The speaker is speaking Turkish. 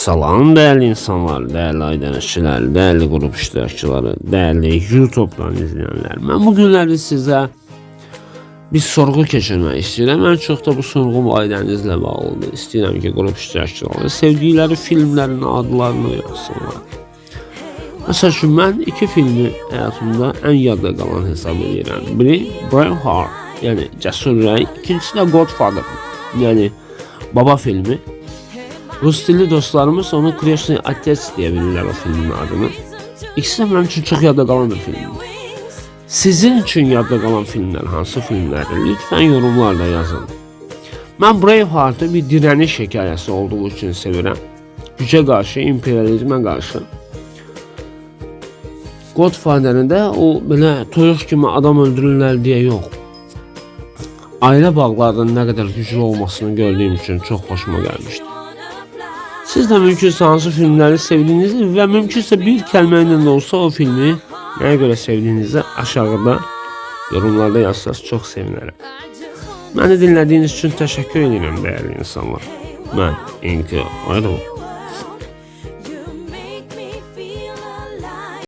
Salam değerli insanlar, değerli aydanışçılar, değerli grup iştirakçıları, değerli YouTube'dan izleyenler. Ben bugünlerde size bir sorgu keçirmək istəyirəm. Ən çox da bu sorğum ailənizlə bağlıdır. İstəyirəm ki, qrup iştirakçıları sevdikləri filmlərin adlarını yazsınlar. Məsəl üçün mən iki filmi həyatımda ən yadda qalan hesab edirəm. Biri Braveheart, yəni Cəsur Ürək, ikincisi də Godfather, yəni Baba filmi. Rus dilli dostlarımız onu Krishna Atets diye bilirler o filmin adını. İkisi de benim için çok yadda kalan bir film. Sizin için yadda kalan filmler hansı filmlerdir? Lütfen yorumlarda yazın. Ben Braveheart'ı bir direniş hikayesi olduğu için sevirəm. Güce karşı, imperializme karşı. Godfather'ın da o belə toyuq kimi adam öldürürlər diye yok. Aile bağlarının ne kadar güçlü olmasını gördüğüm için çok hoşuma gelmişti. Siz de mümkünse hansı filmleri sevdiğinizi ve mümkünse bir kelimeyle de olsa o filmi neye göre sevdiğinizi aşağıda yorumlarda yazsanız çok sevinirim. Beni dinlediğiniz için teşekkür ederim değerli insanlar. Ben İnki Aydın.